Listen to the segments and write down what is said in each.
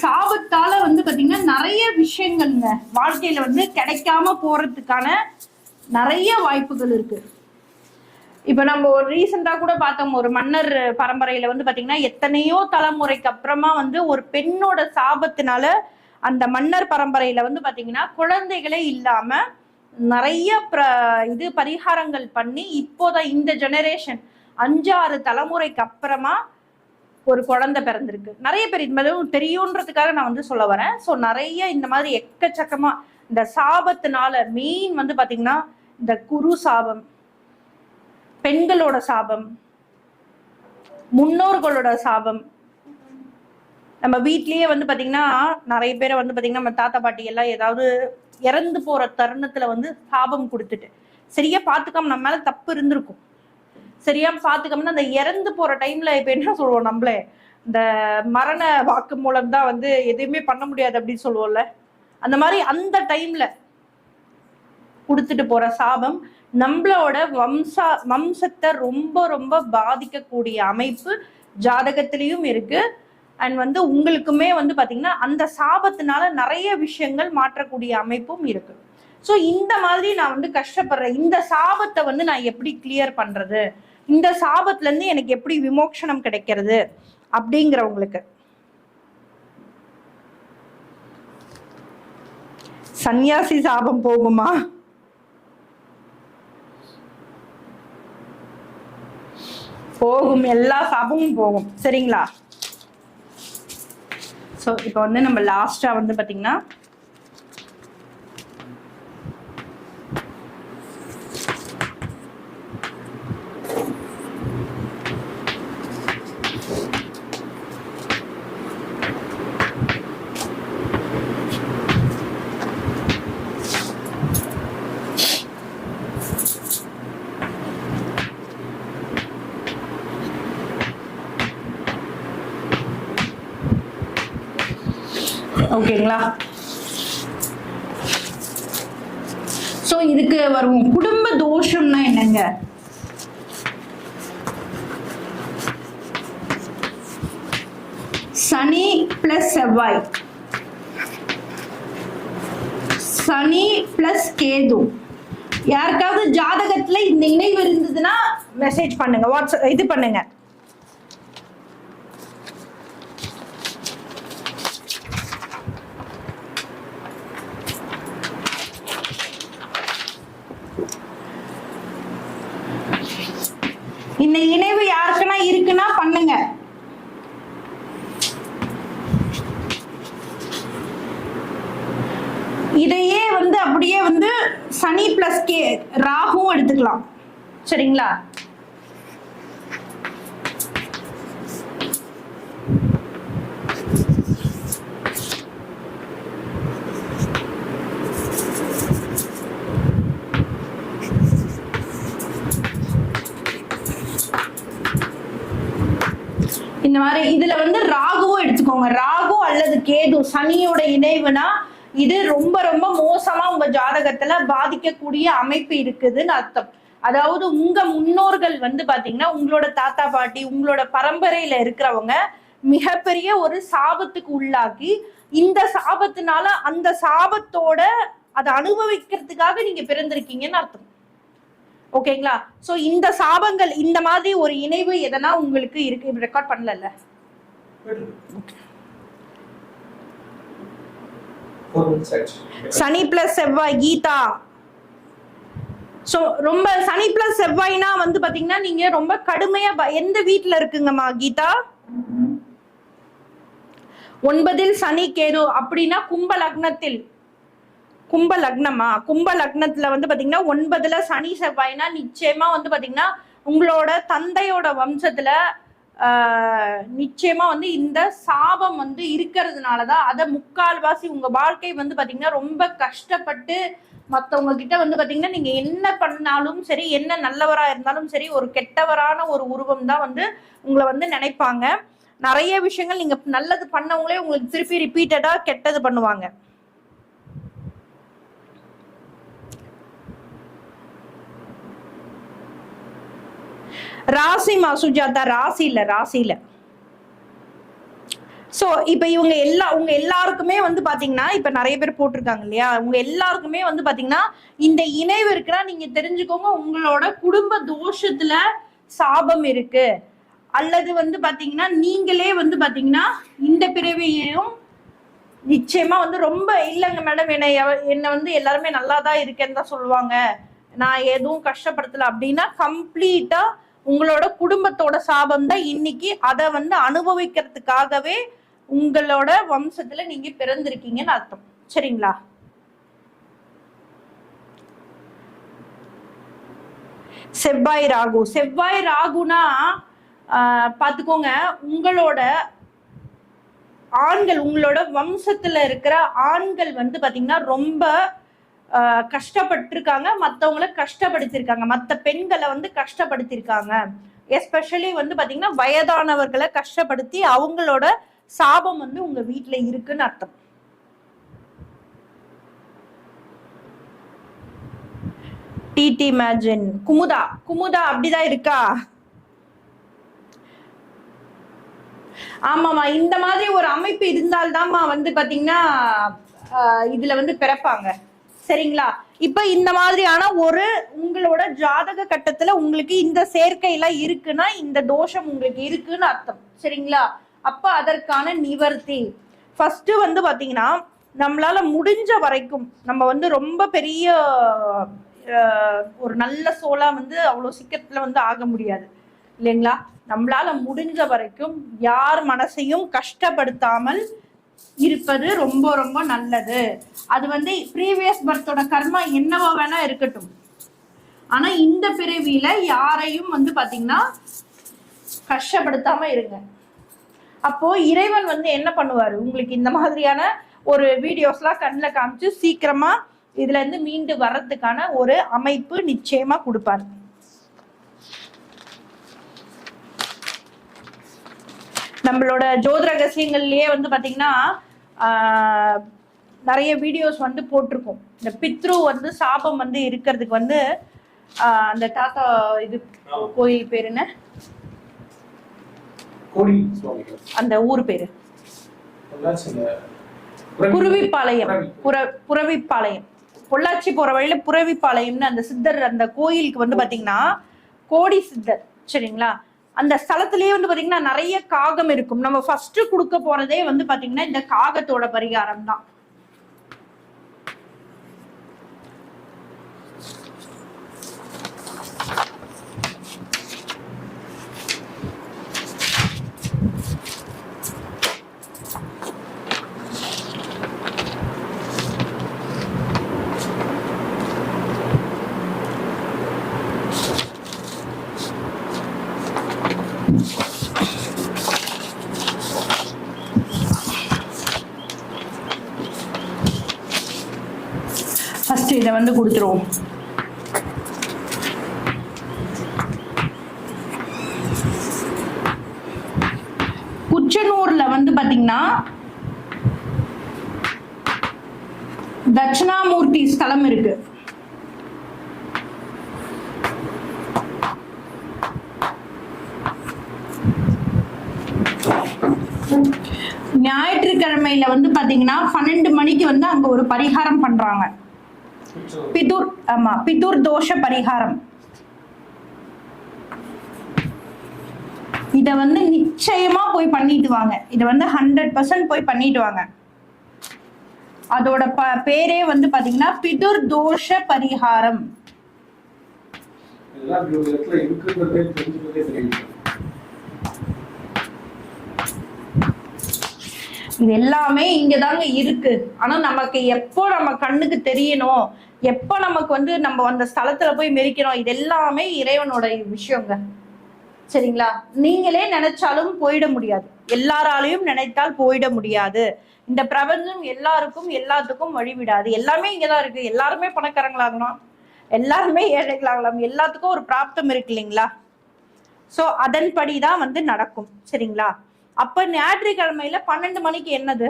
சாபத்தால வந்து பாத்தீங்கன்னா நிறைய விஷயங்கள்ங்க வாழ்க்கையில வந்து கிடைக்காம போறதுக்கான நிறைய வாய்ப்புகள் இருக்கு. இப்ப நம்ம ஒரு ரீசெண்டா கூட பார்த்தோம். ஒரு மன்னர் பரம்பரையில வந்து பாத்தீங்கன்னா எத்தனையோ தலைமுறைக்கு அப்புறமா வந்து ஒரு பெண்ணோட சாபத்தினால அந்த மன்னர் பரம்பரையில வந்து பாத்தீங்கன்னா குழந்தைகளே இல்லாம நிறைய பிர- இது பரிகாரங்கள் பண்ணி இப்போதான் இந்த ஜெனரேஷன் அஞ்சாறு தலைமுறைக்கு அப்புறமா ஒரு குழந்தை பிறந்திருக்கு. நிறைய பேர் இது மாதிரி தெரியுன்றதுக்காக நான் வந்து சொல்ல வரேன். ஸோ நிறைய இந்த மாதிரி எக்கச்சக்கமா இந்த சாபத்தினால மெயின் வந்து பாத்தீங்கன்னா இந்த குரு சாபம் பெண்களோட சாபம் முன்னோர்களோட சாபம். நம்ம வீட்லயே வந்து பாத்தீங்கன்னா நிறைய பேரை வந்து பாத்தீங்கன்னா நம்ம தாத்தா பாட்டி எல்லாம் ஏதாவது இறந்து போற தருணத்துல வந்து சாபம் கொடுத்துட்டு. சரியா பாத்துக்காம நம்ம மேல தப்பு இருந்திருக்கும். சரியா பாத்துக்காம அந்த இறந்து போற டைம்ல இப்ப என்ன சொல்லுவோம் நம்மளே? இந்த மரண வாக்கு மூலம் தான் வந்து எதுவுமே பண்ண முடியாது அப்படின்னு சொல்லுவோம்ல அந்த மாதிரி அந்த டைம்ல கொடுத்துட்டு போற சாபம் நம்மளோட வம்சா வம்சத்தை ரொம்ப ரொம்ப பாதிக்கக்கூடிய அமைப்பு ஜாதகத்திலையும் இருக்கு. அண்ட் வந்து உங்களுக்குமே வந்து பாத்தீங்கன்னா அந்த சாபத்தினால நிறைய விஷயங்கள் மாற்றக்கூடிய அமைப்பும் இருக்கு. ஸோ இந்த மாதிரி நான் வந்து கஷ்டப்படுறேன். இந்த சாபத்தை வந்து நான் எப்படி கிளியர் பண்றது? இந்த சாபத்துல இருந்து எனக்கு எப்படி விமோக்ஷனம் கிடைக்கிறது அப்படிங்கிறவங்களுக்கு. சன்னியாசி சாபம் போகுமா? போகும். எல்லா சாபமும் போகும். சரிங்களா? ஸோ இப்போ வந்து நம்ம லாஸ்டா வந்து பாத்தீங்கன்னா ஓகேங்களா? ஸோ இதுக்கு வரும். குடும்ப தோஷம்னா என்னங்க? சனி பிளஸ் செவ்வாய். சனி பிளஸ் கேது. யாருக்காவது ஜாதகத்துல இந்த இணைவு இருந்ததுன்னா மெசேஜ் பண்ணுங்க. வாட்ஸ்அப் இது பண்ணுங்க. இந்த இணைவு யாருக்குன்னா இருக்குன்னா பண்ணுங்க. இதையே வந்து அப்படியே வந்து சனி பிளஸ் கே ராகுவும் எடுத்துக்கலாம். சரிங்களா? இந்த மாதிரி இதுல வந்து ராகுவும் எடுத்துக்கோங்க. ராகு அல்லது கேது சனியோட இணைவுனா இது ரொம்ப ரொம்ப மோசமா உங்க ஜாதகத்துல பாதிக்கக்கூடிய அமைப்பு இருக்குதுன்னு அர்த்தம். அதாவது உங்க முன்னோர்கள் வந்து பாத்தீங்கன்னா உங்களோட தாத்தா பாட்டி உங்களோட பரம்பரையில இருக்கிறவங்க மிகப்பெரிய ஒரு சாபத்துக்கு உள்ளாக்கி இந்த சாபத்தினால அந்த சாபத்தோட அதை அனுபவிக்கிறதுக்காக நீங்க பிறந்திருக்கீங்கன்னு அர்த்தம். ஓகேங்களா? சோ இந்த சாபங்கள் இந்த மாதிரி ஒரு இணைவு எதனா உங்களுக்கு இருக்கு? ரெக்கார்ட் பண்ணல சனி பிளஸ் செவ்வாய் கீதா. சோ ரொம்ப சனி பிளஸ் செவ்வாய்னா வந்து பாத்தீங்கன்னா நீங்க ரொம்ப கடுமையா எந்த வீட்டுல இருக்குங்கம்மா கீதா? ஒன்பதில் சனி கேது அப்படின்னா கும்ப லக்னத்தில். கும்ப லக்னமா கும்ப லக்னத்துல வந்து பாத்தீங்கன்னா ஒன்பதுல சனி செவ்வாய்னா நிச்சயமா வந்து பாத்தீங்கன்னா உங்களோட தந்தையோட வம்சத்துல நிச்சயமா வந்து இந்த சாபம் வந்து இருக்கிறதுனாலதான் அதை முக்கால்வாசி உங்க வாழ்க்கை வந்து பாத்தீங்கன்னா ரொம்ப கஷ்டப்பட்டு மற்றவங்க கிட்ட வந்து பாத்தீங்கன்னா நீங்க என்ன பண்ணாலும் சரி என்ன நல்லவரா இருந்தாலும் சரி ஒரு கெட்டவரான ஒரு உருவம் தான் வந்து உங்களை வந்து நினைப்பாங்க. நிறைய விஷயங்கள் நீங்க நல்லது பண்ணவங்களே உங்களுக்கு திருப்பி ரிப்பீட்டடா கெட்டது பண்ணுவாங்க. ராசிமா சுஜாதா ராசி இல்ல ராசி இல்ல ஸோ இப்போ இவங்க எல்லா உங்க எல்லாருக்குமே வந்து பாத்தீங்கன்னா இப்ப நிறைய பேர் போட்டிருக்காங்க இல்லையா? உங்க எல்லாருக்குமே வந்து பாத்தீங்கன்னா இந்த இணைவு இருக்குன்னா நீங்க தெரிஞ்சுக்கோங்க உங்களோட குடும்ப தோஷத்துல சாபம் இருக்கு. அல்லது வந்து பாத்தீங்கன்னா நீங்களே வந்து பாத்தீங்கன்னா இந்த பிறவியையும் நிச்சயமா வந்து ரொம்ப இல்லைங்க மேடம் என்னை என்னை வந்து எல்லாருமே நல்லா தான் இருக்கேன்னு தான் சொல்லுவாங்க. நான் எதுவும் கஷ்டப்படுத்தல அப்படின்னா கம்ப்ளீட்டா உங்களோட குடும்பத்தோட சாபம் தான் இன்னைக்கு. அதை வந்து அனுபவிக்கிறதுக்காகவே உங்களோட வம்சத்துல நீங்க பிறந்திருக்கீங்கன்னு அர்த்தம். சரிங்களா? செவ்வாய் ராகு. செவ்வாய் ராகுனா ஆஹ், பாத்துக்கோங்க உங்களோட ஆண்கள் உங்களோட வம்சத்துல இருக்கிற ஆண்கள் வந்து பாத்தீங்கன்னா ரொம்ப கஷ்டப்பட்டிருக்காங்க மற்றவங்கள கஷ்டப்படுத்திருக்காங்க மத்த பெண்களை வந்து கஷ்டப்படுத்திருக்காங்க எஸ்பெஷலி வந்து பாத்தீங்கன்னா வயதானவர்களை கஷ்டப்படுத்தி அவங்களோட சாபம் வந்து உங்க வீட்டில் இருக்குன்னு அர்த்தம். டிடி மேஜின் குமுதா குமுதா அப்படிதான் இருக்கா? ஆமாமா இந்த மாதிரி ஒரு அமைப்பு இருந்தால்தாம்மா வந்து பாத்தீங்கன்னா ஆஹ், இதுல வந்து பிறப்பாங்க. சரிங்களா? இப்ப இந்த மாதிரியான ஒரு உங்களோட ஜாதக கட்டத்துல உங்களுக்கு இந்த சேர்க்கை எல்லாம் இருக்குன்னா இந்த தோஷம் உங்களுக்கு இருக்குன்னு அர்த்தம். சரிங்களா? அப்ப அதற்கான நிவர்த்தி. ஃபர்ஸ்ட் வந்து பாத்தீங்கன்னா நம்மளால முடிஞ்ச வரைக்கும் நம்ம வந்து ரொம்ப பெரிய ஒரு நல்ல சோலா வந்து அவ்வளவு சீக்கிரத்துல வந்து ஆக முடியாது. இல்லைங்களா? நம்மளால முடிஞ்ச வரைக்கும் யார் மனசையும் கஷ்டப்படுத்தாமல் இருப்பது ரொம்ப ரொம்ப நல்லது. அது வந்து ப்ரீவியஸ் பர்த்தோட கர்மா என்னவோ வேணா இருக்கட்டும். ஆனா இந்த பிறவியில யாரையும் வந்து பாத்தீங்கன்னா கஷ்டப்படுத்தாம இருங்க. அப்போ இறைவன் வந்து என்ன பண்ணுவாரு? உங்களுக்கு இந்த மாதிரியான ஒரு வீடியோஸ்லாம் கண்ணில் காமிச்சு சீக்கிரமா இதுல இருந்து மீண்டு வர்றதுக்கான ஒரு அமைப்பு நிச்சயமா கொடுப்பாரு. நம்மளோட ஜோதி ரகசியங்கள்லயே வந்து பாத்தீங்கன்னா நிறைய வீடியோஸ் வந்து போட்டிருக்கோம். இந்த பித்ரு வந்து சாபம் வந்து இருக்கிறதுக்கு வந்து அந்த தாத்தா இது கோயில் பேர் என்ன? அந்த ஊர் பேரு. புரவிப்பாளையம் புரவி. புற புறவிப்பாளையம். பொள்ளாச்சி போற வழியில புறவிப்பாளையம்னு அந்த சித்தர் அந்த கோயிலுக்கு வந்து பாத்தீங்கன்னா கோடி சித்தர். சரிங்களா? அந்த ஸ்தலத்திலேயே வந்து பாத்தீங்கன்னா நிறைய காகம் இருக்கும். நம்ம ஃபர்ஸ்ட் கொடுக்க போறதே வந்து பாத்தீங்கன்னா இந்த காகத்தோட பரிகாரம் தான் ஃபர்ஸ்ட் இதை வந்து கொடுத்துருவோம். குச்சனூர்ல வந்து பாத்தீங்கன்னா தட்சிணாமூர்த்தி ஸ்தலம் இருக்கு. ஞாயிற்றுக்கிழமையில வந்து பாத்தீங்கன்னா பன்னெண்டு மணிக்கு வந்து அங்க ஒரு பரிகாரம் பண்றாங்க. பிதுர் ஆமா பிதுர் தோஷ பரிகாரம் இத வந்து நிச்சயமா போய் பண்ணிட்டு வாங்க இத வந்து ஹண்ட்ரட் பர்சன்ட் போய் பண்ணிட்டு வாங்க அதோட ப பேரே வந்து பாத்தீங்கன்னா பிதுர் தோஷ பரிகாரம் இதெல்லாம் இப்படி ஒரு இடத்துல இருக்குன்றதே தெரிஞ்சுக்கிறதே தெரியல இது எல்லாமே இங்கதாங்க இருக்கு. ஆனா நமக்கு எப்போ நம்ம கண்ணுக்கு தெரியணும் எப்போ நமக்கு வந்து நம்ம அந்த ஸ்தலத்துல போய் மெரிக்கணும் இது எல்லாமே இறைவனோட விஷயங்க. சரிங்களா? நீங்களே நினைச்சாலும் போயிட முடியாது. எல்லாராலையும் நினைத்தால் போயிட முடியாது. இந்த பிரபஞ்சம் எல்லாருக்கும் எல்லாத்துக்கும் வழிவிடாது. எல்லாமே இங்கதான் இருக்கு. எல்லாருமே பணக்காரங்களாகணும். எல்லாருமே ஏழைகளாகலாம். எல்லாத்துக்கும் ஒரு பிராப்தம் இருக்கு இல்லைங்களா? சோ அதன்படி தான் வந்து நடக்கும். சரிங்களா? அப்ப ஞாயிற்றுக்கிழமையில பன்னெண்டு மணிக்கு என்னது?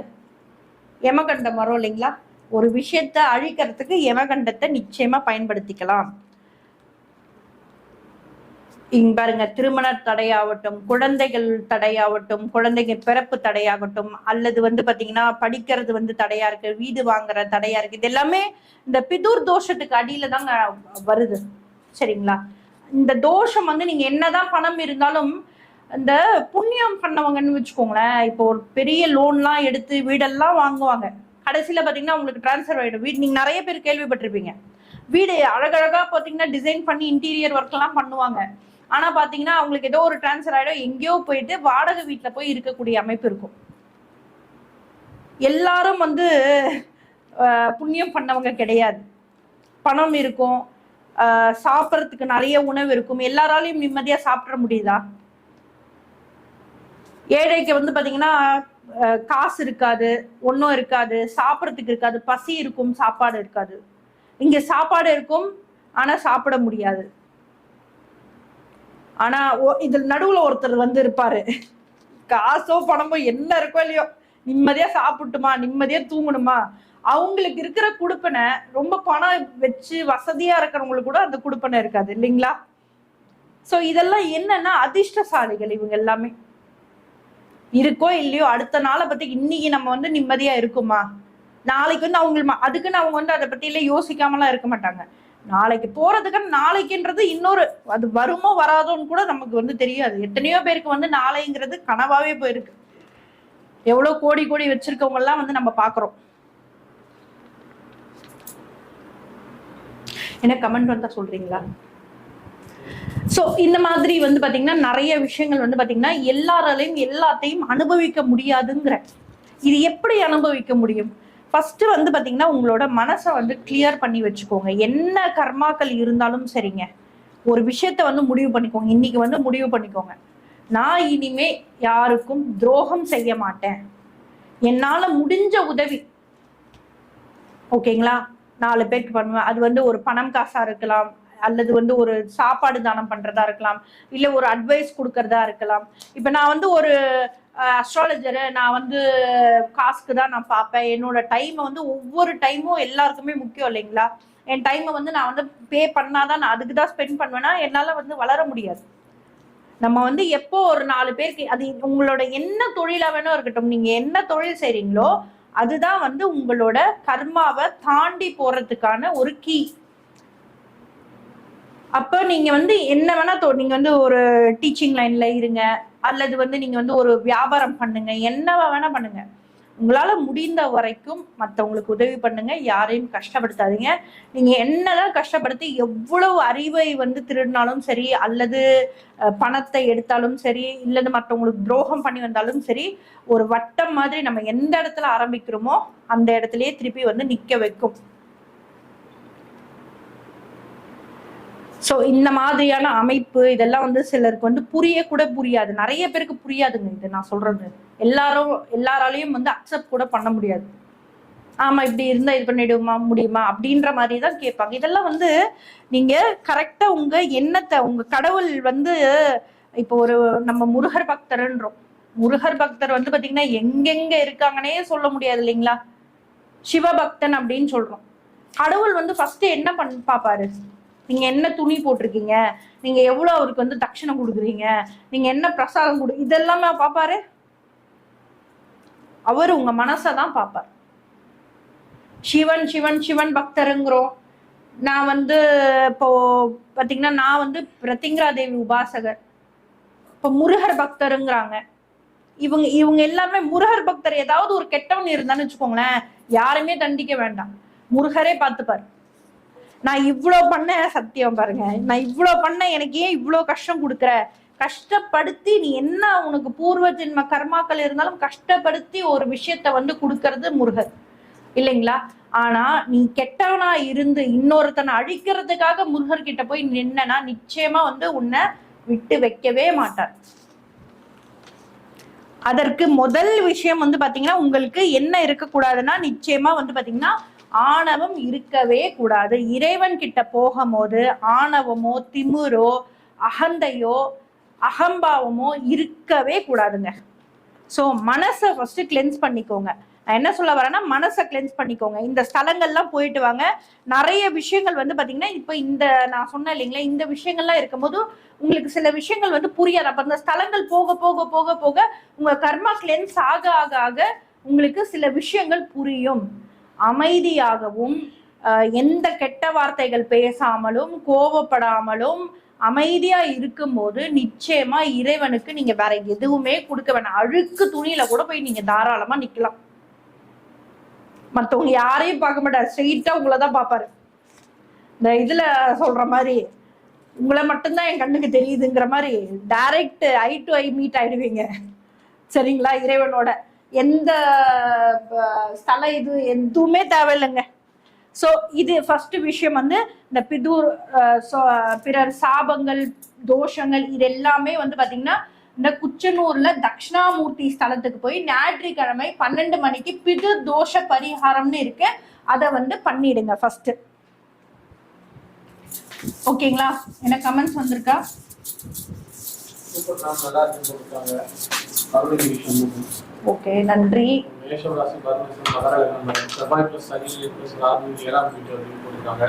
யமகண்டம் வரும் இல்லைங்களா? ஒரு விஷயத்த அழிக்கிறதுக்கு யமகண்டத்தை நிச்சயமா பயன்படுத்திக்கலாம். இங்க பாருங்க திருமண தடையாகட்டும் குழந்தைகள் தடையாகட்டும் குழந்தைங்க பிறப்பு தடையாகட்டும் அல்லது வந்து பாத்தீங்கன்னா படிக்கிறது வந்து தடையா இருக்கு வீடு வாங்குற தடையா இருக்கு இது எல்லாமே இந்த பிதூர் தோஷத்துக்கு அடியில தாங்க வருது. சரிங்களா? இந்த தோஷம் வந்து நீங்க என்னதான் பணம் இருந்தாலும் இந்த புண்ணியம் பண்ணவங்கன்னு வச்சுக்கோங்களேன் இப்போ ஒரு பெரிய லோன்லாம் எடுத்து வீடெல்லாம் வாங்குவாங்க. கடைசியில் பார்த்தீங்கன்னா உங்களுக்கு டிரான்ஸ்ஃபர் ஆகிடும் வீடு நீங்கள் நிறைய பேர் கேள்விப்பட்டிருப்பீங்க. வீடு அழகழகா பார்த்தீங்கன்னா டிசைன் பண்ணி இன்டீரியர் ஒர்க்லாம் பண்ணுவாங்க. ஆனால் பார்த்தீங்கன்னா அவங்களுக்கு ஏதோ ஒரு டிரான்ஸ்ஃபர் ஆகிடும் எங்கேயோ போயிட்டு வாடகை வீட்டில் போய் இருக்கக்கூடிய அமைப்பு இருக்கும். எல்லாரும் வந்து புண்ணியம் பண்ணவங்க கிடையாது. பணம் இருக்கும். சாப்பிட்றதுக்கு நிறைய உணவு இருக்கும். எல்லாராலையும் நிம்மதியாக சாப்பிட முடியுதா? ஏழைக்கு வந்து பாத்தீங்கன்னா காசு இருக்காது ஒன்றும் இருக்காது சாப்பிட்றதுக்கு இருக்காது பசி இருக்கும் சாப்பாடு இருக்காது. இங்க சாப்பாடு இருக்கும் ஆனா சாப்பிட முடியாது. ஆனா ஒ- இதுல நடுவுல ஒருத்தர் வந்து இருப்பாரு. காசோ பணமோ என்ன இருக்கோ இல்லையோ நிம்மதியா சாப்பிட்டுமா நிம்மதியா தூங்கணுமா? அவங்களுக்கு இருக்கிற குடுப்பனை ரொம்ப பணம் வச்சு வசதியா இருக்கிறவங்களுக்கு கூட அந்த குடுப்பனை இருக்காது இல்லைங்களா? சோ இதெல்லாம் என்னன்னா அதிர்ஷ்டசாலிகள் இவங்க எல்லாமே. இருக்கோ இல்லையோ அடுத்த நாளை பத்தி இன்னைக்கு நம்ம வந்து நிம்மதியா இருக்குமா? நாளைக்கு வந்து அவங்க அதுக்குன்னு அவங்க வந்து அதை பத்தி எல்லாம் யோசிக்காமலாம் இருக்க மாட்டாங்க. நாளைக்கு போறதுக்கு நாளைக்குன்றது இன்னொரு அது வருமோ வராதோன்னு கூட நமக்கு வந்து தெரியாது. எத்தனையோ பேருக்கு வந்து நாளைங்கிறது கனவாவே போயிருக்கு. எவ்வளவு கோடி கோடி வச்சிருக்கவங்க எல்லாம் வந்து நம்ம பாக்குறோம் என்ன கமெண்ட் வந்தா சொல்றீங்களா? ஸோ இந்த மாதிரி வந்து பார்த்தீங்கன்னா நிறைய விஷயங்கள் வந்து பார்த்தீங்கன்னா எல்லாராலையும் எல்லாத்தையும் அனுபவிக்க முடியாதுங்கிற. இது எப்படி அனுபவிக்க முடியும்? ஃபர்ஸ்ட் வந்து பார்த்தீங்கன்னா உங்களோட மனசை வந்து கிளியர் பண்ணி வச்சுக்கோங்க. என்ன கர்மாக்கள் இருந்தாலும் சரிங்க. ஒரு விஷயத்த வந்து முடிவு பண்ணிக்கோங்க. இன்னைக்கு வந்து முடிவு பண்ணிக்கோங்க. நான் இனிமே யாருக்கும் துரோகம் செய்ய மாட்டேன். என்னால முடிஞ்ச உதவி. ஓகேங்களா நாலு பேருக்கு பண்ணுவேன். அது வந்து ஒரு பணம் காசா இருக்கலாம். அல்லது வந்து ஒரு சாப்பாடு தானம் பண்றதா இருக்கலாம் இல்ல ஒரு அட்வைஸ் கொடுக்கறதா இருக்கலாம். இப்ப நான் வந்து ஒரு அஸ்ட்ராலஜரு நான் வந்து காசுக்கு தான் நான் பார்ப்பேன். என்னோட டைமை வந்து ஒவ்வொரு டைமும் எல்லாருக்குமே முக்கியம் இல்லைங்களா? என் டைமை வந்து நான் வந்து பே பண்ணாதான் நான் அதுக்கு தான் ஸ்பெண்ட் பண்ணுவேன்னா என்னால் வந்து வளர முடியாது. நம்ம வந்து எப்போ ஒரு நாலு பேருக்கு அது உங்களோட என்ன தொழிலாக வேணும் இருக்கட்டும் நீங்கள் என்ன தொழில் செய்கிறீங்களோ அதுதான் வந்து உங்களோட கர்மாவை தாண்டி போகிறதுக்கான ஒரு கீ அப்போ நீங்க வந்து என்ன வேணா தோ- நீங்க வந்து ஒரு டீச்சிங் லைன்ல இருங்க. அல்லது வந்து நீங்க வந்து ஒரு வியாபாரம் பண்ணுங்க. என்னவா வேணா பண்ணுங்க. உங்களால முடிந்த வரைக்கும் மத்தவங்களுக்கு உதவி பண்ணுங்க. யாரையும் கஷ்டப்படுத்தாதீங்க. நீங்க என்னதான் கஷ்டப்படுத்தி எவ்வளவு அறிவை வந்து திருடினாலும் சரி அல்லது பணத்தை எடுத்தாலும் சரி இல்லது மற்றவங்களுக்கு துரோகம் பண்ணி வந்தாலும் சரி ஒரு வட்டம் மாதிரி நம்ம எந்த இடத்துல ஆரம்பிக்கிறோமோ அந்த இடத்துலயே திருப்பி வந்து நிக்க வைக்கும். ஸோ இந்த மாதிரியான அமைப்பு இதெல்லாம் வந்து சிலருக்கு வந்து புரிய கூட புரியாது. நிறைய பேருக்கு புரியாதுங்க இது நான் சொல்றது. எல்லாரும் எல்லாராலையும் வந்து அக்செப்ட் கூட பண்ண முடியாது. ஆமா இப்படி இருந்தா இது பண்ணிடுமா முடியுமா? அப்படின்ற மாதிரி தான் கேட்பாங்க. இதெல்லாம் வந்து நீங்க கரெக்டா உங்க எண்ணத்தை உங்க கடவுள் வந்து இப்போ ஒரு நம்ம முருகர் பக்தர்ன்றோம். முருகர் பக்தர் வந்து பாத்தீங்கன்னா எங்கெங்க இருக்காங்கன்னே சொல்ல முடியாது இல்லைங்களா? சிவபக்தன் அப்படின்னு சொல்றோம். கடவுள் வந்து ஃபர்ஸ்ட் என்ன பண் பாப்பாரு நீங்க என்ன துணி போட்டிருக்கீங்க? நீங்க எவ்வளவு அவருக்கு வந்து தட்சணம் கொடுக்குறீங்க? நீங்க என்ன பிரசாதம் கொடு இதெல்லாமே பாப்பாரு? அவர் உங்க மனசை தான் பாப்பார். சிவன் சிவன் சிவன் பக்தருங்கிறோம். நான் வந்து இப்போ பாத்தீங்கன்னா நான் வந்து பிரதிங்கரா தேவி உபாசகர். இப்போ முருகர் பக்தருங்கிறாங்க. இவங்க இவங்க எல்லாமே முருகர் பக்தர் ஏதாவது ஒரு கெட்டவன் இருந்தான்னு வச்சுக்கோங்களேன் யாருமே தண்டிக்க வேண்டாம். முருகரே பார்த்துப்பார். நான் இவ்வளோ பண்ணேன் சத்தியம் பாருங்க. நான் இவ்வளோ பண்ணேன் எனக்கு ஏன் இவ்வளோ கஷ்டம் கொடுக்குற? கஷ்டப்படுத்தி நீ என்ன உனக்கு பூர்வ ஜென்ம கர்மாக்கள் இருந்தாலும் கஷ்டப்படுத்தி ஒரு விஷயத்த வந்து கொடுக்கறது முருகர். இல்லைங்களா? ஆனா நீ கெட்டவனா இருந்து இன்னொருத்தனை அழிக்கிறதுக்காக முருகர் கிட்ட போய் நின்னனா நிச்சயமா வந்து உன்னை விட்டு வைக்கவே மாட்டார். அதற்கு முதல் விஷயம் வந்து பாத்தீங்கன்னா உங்களுக்கு என்ன இருக்கக்கூடாதுன்னா நிச்சயமா வந்து பாத்தீங்கன்னா ஆணவம் இருக்கவே கூடாது. இறைவன் கிட்ட போகும்போது ஆணவமோ திமுரோ அகந்தையோ அகம்பாவமோ இருக்கவே கூடாதுங்க. ஸோ மனசை ஃபர்ஸ்ட் கிளென்ஸ் பண்ணிக்கோங்க. நான் என்ன சொல்ல வரேன்னா மனசை கிளென்ஸ் பண்ணிக்கோங்க. இந்த ஸ்தலங்கள்லாம் போயிட்டு வாங்க. நிறைய விஷயங்கள் வந்து பார்த்தீங்கன்னா இப்போ இந்த நான் சொன்னேன் இல்லைங்களா இந்த விஷயங்கள்லாம் இருக்கும்போது உங்களுக்கு சில விஷயங்கள் வந்து புரியாது. அப்போ அந்த ஸ்தலங்கள் போக போக போக போக உங்கள் கர்மா கிளென்ஸ் ஆக ஆக ஆக உங்களுக்கு சில விஷயங்கள் புரியும். அமைதியாகவும் எந்த கெட்ட வார்த்தைகள் பேசாமலும் கோவப்படாமலும் அமைதியா இருக்கும்போது நிச்சயமா இறைவனுக்கு நீங்க வேற எதுவுமே கொடுக்க வேணாம். அழுக்கு துணியில கூட போய் நீங்க தாராளமா நிக்கலாம். மற்றவங்க யாரையும் பார்க்க மாட்டார் ஸ்ட்ரெயிட்டா உங்களை தான் பார்ப்பாரு. இந்த இதுல சொல்ற மாதிரி உங்களை மட்டும்தான் என் கண்ணுக்கு தெரியுதுங்கிற மாதிரி direct eye to eye meet ஆயிடுவீங்க. சரிங்களா? இறைவனோட. எந்த ஸ்தலம் ஸ்தல இது எதுவுமே தேவையில்லைங்க. ஸோ இது ஃபர்ஸ்ட் விஷயம் வந்து இந்த பிதூர் பிறர் சாபங்கள் தோஷங்கள் இது எல்லாமே வந்து பார்த்தீங்கன்னா இந்த குச்சனூர்ல தட்சிணாமூர்த்தி ஸ்தலத்துக்கு போய் ஞாயிற்றுக்கிழமை பன்னெண்டு மணிக்கு பிது தோஷ பரிகாரம்னு இருக்கு. அதை வந்து பண்ணிடுங்க ஃபர்ஸ்ட் ஓகேங்களா? என்ன கமெண்ட்ஸ் வந்திருக்கா? சூப்பர் நல்லா ஓகே நன்றி. மேஷம் ராசி பரமேஸ்வரன் மகர லக்னம் செவ்வாய் பிளஸ் சனி பிளஸ் ராகு ஏழாம் வீட்டு அப்படின்னு போட்டிருக்காங்க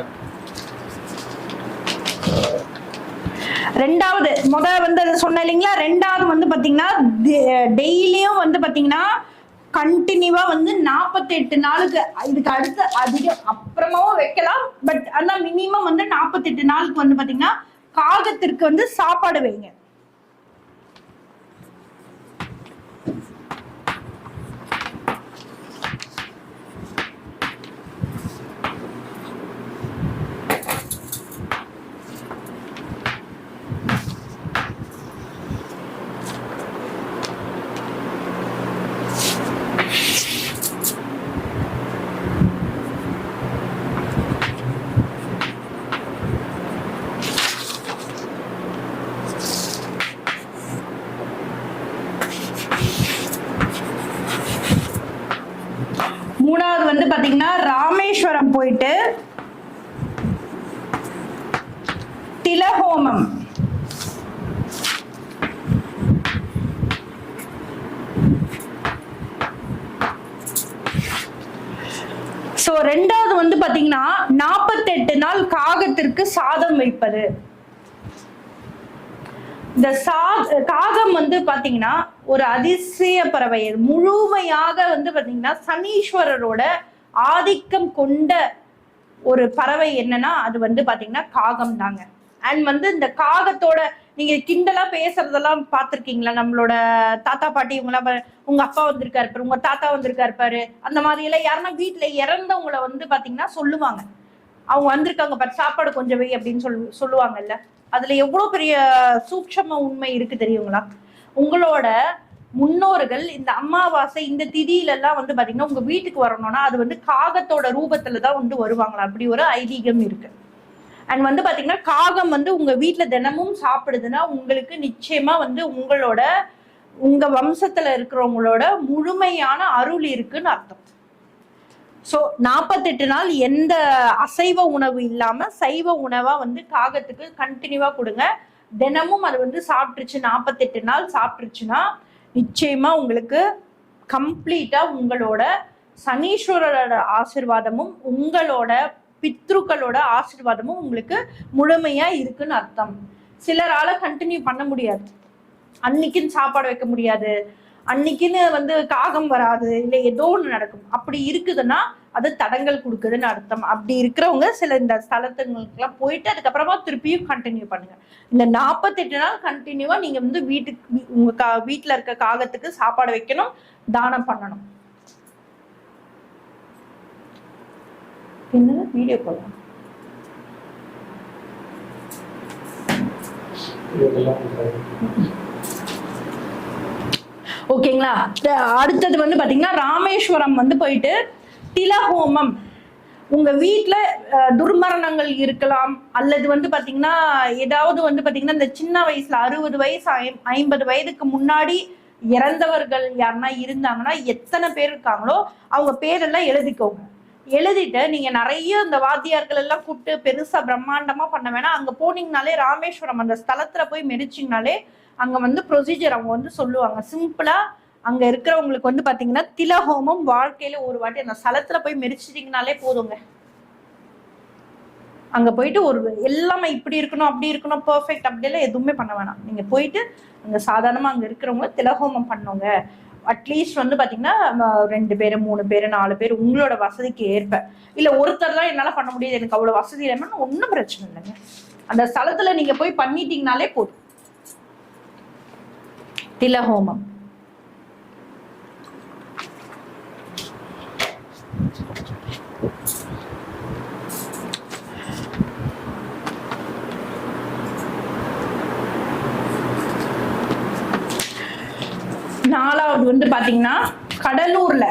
ரெண்டாவது முத வந்து அதை சொன்னேன் இல்லைங்களா? ரெண்டாவது வந்து பாத்தீங்கன்னா டெய்லியும் வந்து பாத்தீங்கன்னா கண்டினியூவா வந்து நாற்பத்தெட்டு நாளுக்கு இதுக்கு அடுத்து அதிகம் அப்புறமாவும் வைக்கலாம். பட் ஆனா மினிமம் வந்து நாற்பத்தெட்டு நாளுக்கு வந்து பாத்தீங்கன்னா காகத்திற்கு வந்து சாப்பாடு வைங்க மூணாவது வந்து பாத்தீங்கன்னா ராமேஸ்வரம் போயிட்டு திலஹோமம் சோ ரெண்டாவது வந்து பாத்தீங்கன்னா நாற்பத்தெட்டு நாள் காகத்திற்கு சாதம் வைப்பது இந்த சா காகம் வந்து பாத்தீங்கன்னா ஒரு அதிசய பறவை. முழுமையாக வந்து பாத்தீங்கன்னா சனீஸ்வரரோட ஆதிக்கம் கொண்ட ஒரு பறவை என்னன்னா அது வந்து பாத்தீங்கன்னா காகம் தாங்க. அண்ட் வந்து இந்த காகத்தோட நீங்க கிண்டலா பேசுறதெல்லாம் பார்த்திருக்கீங்களா? நம்மளோட தாத்தா பாட்டி இவங்களாம் உங்க அப்பா வந்திருக்காரு பாரு உங்க தாத்தா வந்திருக்காரு பாரு அந்த மாதிரி எல்லாம் யாருன்னா வீட்டுல இறந்தவங்களை வந்து பாத்தீங்கன்னா சொல்லுவாங்க. அவங்க வந்திருக்காங்க பாரு சாப்பாடு கொஞ்சம் வை அப்படின்னு சொல்லு சொல்லுவாங்கல்ல. அதுல எவ்வளவு பெரிய சூட்சம உண்மை இருக்கு தெரியுங்களா? உங்களோட முன்னோர்கள் இந்த அமாவாசை இந்த திதியில எல்லாம் வந்து பாத்தீங்கன்னா உங்க வீட்டுக்கு வரணும்னா அது வந்து காகத்தோட ரூபத்துல தான் வந்து வருவாங்களா? அப்படி ஒரு ஐதீகம் இருக்கு. அண்ட் வந்து பாத்தீங்கன்னா காகம் வந்து உங்க வீட்டுல தினமும் சாப்பிடுதுன்னா உங்களுக்கு நிச்சயமா வந்து உங்களோட உங்க வம்சத்துல இருக்கிறவங்களோட முழுமையான அருள் இருக்குன்னு அர்த்தம். ஸோ நாற்பத்தெட்டு நாள் எந்த அசைவ உணவு இல்லாம சைவ உணவா வந்து காகத்துக்கு கண்டினியூவா கொடுங்க. தினமும் அது வந்து சாப்பிட்டுருச்சு நாற்பத்தெட்டு நாள் சாப்பிட்டுருச்சுன்னா நிச்சயமா உங்களுக்கு கம்ப்ளீட்டா உங்களோட சனீஸ்வரரோட ஆசிர்வாதமும் உங்களோட பித்ருக்களோட ஆசிர்வாதமும் உங்களுக்கு முழுமையா இருக்குன்னு அர்த்தம். சிலரால கண்டினியூ பண்ண முடியாது. அன்னைக்குன்னு சாப்பாடு வைக்க முடியாது. அன்னைக்குன்னு வந்து காகம் வராது இல்லை ஏதோ ஒன்று நடக்கும். அப்படி இருக்குதுன்னா அது தடங்கள் கொடுக்குதுன்னு அர்த்தம். அப்படி இருக்கிறவங்க சில இந்த ஸ்தலத்துங்களுக்குலாம் போயிட்டு அதுக்கப்புறமா திருப்பியும் கண்டினியூ பண்ணுங்க. இந்த நாற்பத்தெட்டு நாள் கண்டினியூவா நீங்க வந்து வீட்டுக்கு உங்க கா வீட்டில் இருக்க காகத்துக்கு சாப்பாடு வைக்கணும் தானம் பண்ணணும். என்ன வீடியோ போடலாம் இதெல்லாம் ஓகேங்களா? அடுத்தது வந்து பார்த்தீங்கன்னா ராமேஸ்வரம் வந்து போயிட்டு திலஹோமம் உங்க வீட்டில் துர்மரணங்கள் இருக்கலாம் அல்லது வந்து பாத்தீங்கன்னா ஏதாவது வந்து பாத்தீங்கன்னா இந்த சின்ன வயசுல அறுபது வயசு ஐ ஐம்பது வயதுக்கு முன்னாடி இறந்தவர்கள் யாருன்னா இருந்தாங்கன்னா எத்தனை பேர் இருக்காங்களோ அவங்க பேரெல்லாம் எழுதிக்கோங்க. எழுதிட்டு நீங்க நிறைய இந்த வாத்தியார்கள் எல்லாம் கூப்பிட்டு பெருசா பிரம்மாண்டமா பண்ண வேணாம். அங்க போனீங்கனாலே ராமேஸ்வரம் அந்த ஸ்தலத்துல போய் மெடிச்சிங்கனாலே அங்க வந்து ப்ரொசீஜர் அவங்க வந்து சொல்லுவாங்க. சிம்பிளா அங்க இருக்கிறவங்களுக்கு வந்து பாத்தீங்கன்னா திலஹோமம் வாழ்க்கையில ஒரு வாட்டி அந்த ஸ்தலத்துல போய் மெரிச்சிட்டீங்கனாலே போதுங்க. அங்க போயிட்டு ஒரு எல்லாமே இப்படி இருக்கணும் அப்படி இருக்கணும் பர்ஃபெக்ட் அப்படி எல்லாம் எதுவுமே பண்ண வேணாம். நீங்க போயிட்டு அங்க சாதாரணமா அங்க இருக்கிறவங்க திலஹோமம் பண்ணுங்க. அட்லீஸ்ட் வந்து பாத்தீங்கன்னா ரெண்டு பேர் மூணு பேர் நாலு பேர் உங்களோட வசதிக்கு ஏற்ப. இல்ல ஒருத்தர் தான் என்னால பண்ண முடியாது. எனக்கு அவ்வளவு வசதி இல்லைன்னா ஒன்றும் பிரச்சனை இல்லைங்க. அந்த ஸ்தலத்துல நீங்க போய் பண்ணிட்டீங்கனாலே போதும். திலஹோமம் நாலாவது வந்து பாத்தீங்கன்னா கடலூர்ல கடலூர்ல.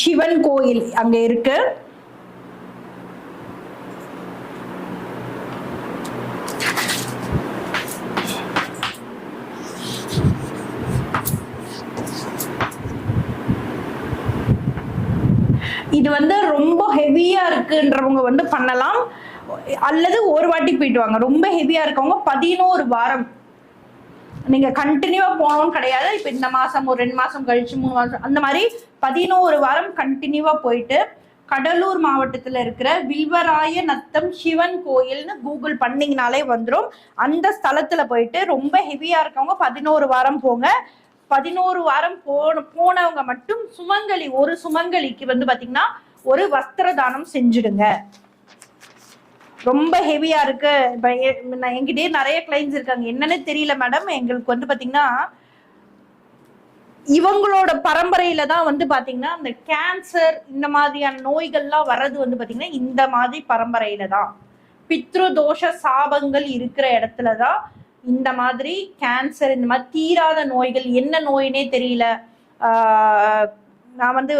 சிவன் கோயில் அங்க இருக்கு. இது வந்து ரொம்ப ஹெவியா இருக்குன்றவங்க வந்து பண்ணலாம். அல்லது ஒரு வாட்டி போயிட்டு வாங்க. ரொம்ப ஹெவியா இருக்கவங்க பதினோரு வாரம் நீங்க கண்டினியூவா போகணும்னு கிடையாது. இப்ப இந்த மாசம் ஒரு ரெண்டு மாசம் கழிச்சு மூணு மாசம் அந்த மாதிரி பதினோரு வாரம் கண்டினியூவா போயிட்டு கடலூர் மாவட்டத்துல இருக்கிற வில்வராய நத்தம் சிவன் கோயில்னு கூகுள் பண்ணீங்கனாலே வந்துடும் அந்த ஸ்தலத்துல போயிட்டு ரொம்ப ஹெவியா இருக்கவங்க பதினோரு வாரம் போங்க. பதினோரு வாரம் போன போனவங்க மட்டும் சுமங்கலி ஒரு சுமங்கலிக்கு வந்து பாத்தீங்கன்னா ஒரு வஸ்திர தானம் செஞ்சுடுங்க. ரொம்ப ஹெவியா இருக்கு. இப்ப நான் என்கிட்டயே நிறைய கிளைண்ட்ஸ் இருக்காங்க. என்னன்னு தெரியல மேடம் எங்களுக்கு வந்து பாத்தீங்கன்னா இவங்களோட பரம்பரையில தான் வந்து பாத்தீங்கன்னா இந்த கேன்சர் இந்த மாதிரியான நோய்கள்லாம் வர்றது வந்து பாத்தீங்கன்னா இந்த மாதிரி பரம்பரையில தான். பித்ரு தோஷ சாபங்கள் இருக்கிற இடத்துல தான் இந்த மாதிரி கேன்சர் இந்த மாதிரி தீராத நோய்கள் என்ன நோயினே தெரியல. ஆஹ் நான் வந்து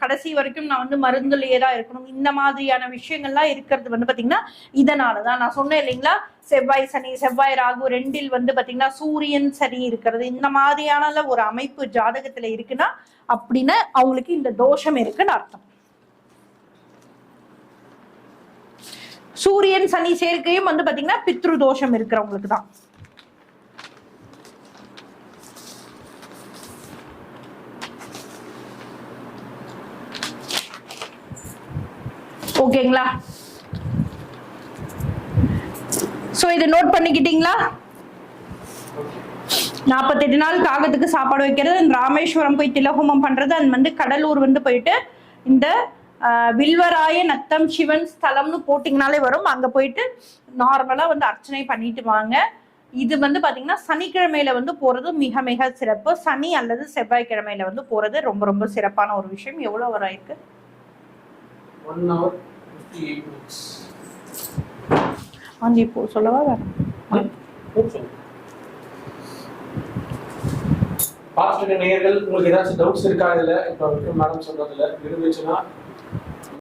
கடைசி வரைக்கும் நான் வந்து மருந்துலயே தான் இருக்கணும். இந்த மாதிரியான விஷயங்கள்லாம் இருக்கிறது வந்து பாத்தீங்கன்னா இதனால தான் நான் சொன்னேன் இல்லைங்களா? செவ்வாய் சனி செவ்வாய் ராகு ரெண்டில் வந்து பாத்தீங்கன்னா சூரியன் சனி இருக்கிறது. இந்த மாதிரியான ஒரு அமைப்பு ஜாதகத்துல இருக்குன்னா அப்படின்னு அவங்களுக்கு இந்த தோஷம் இருக்குன்னு அர்த்தம். சூரியன் சனி சேர்க்கையும் வந்து பாத்தீங்கன்னா பித்ரு தோஷம் இருக்கிறவங்களுக்கு தான் ஓகேங்களா? ஸோ இதை நோட் பண்ணிக்கிட்டீங்களா? நாற்பத்தெட்டு நாள் காகத்துக்கு சாப்பாடு வைக்கிறது ராமேஸ்வரம் போய் திலகோமம் பண்றது அண்ட் வந்து கடலூர் வந்து போயிட்டு இந்த வில்வராய நத்தம் சிவன் ஸ்தலம்னு போட்டிங்கனாலே வரும். அங்கே போயிட்டு நார்மலாக வந்து அர்ச்சனை பண்ணிட்டு வாங்க. இது வந்து பார்த்தீங்கன்னா சனிக்கிழமையில வந்து போறது மிக மிக சிறப்பு. சனி அல்லது செவ்வாய்க்கிழமையில வந்து போறது ரொம்ப ரொம்ப சிறப்பான ஒரு விஷயம். எவ்வளோ வர இருக்கு ஒன் ஹவர் ஃபிஃப்டி இப்போ சொல்லவா வேணும் பார்த்துட்டு நேயர்கள் உங்களுக்கு ஏதாச்சும் டவுட்ஸ் இருக்கா இதுல? இப்போ மேடம் சொல்றதுல இருந்துச்சுன்னா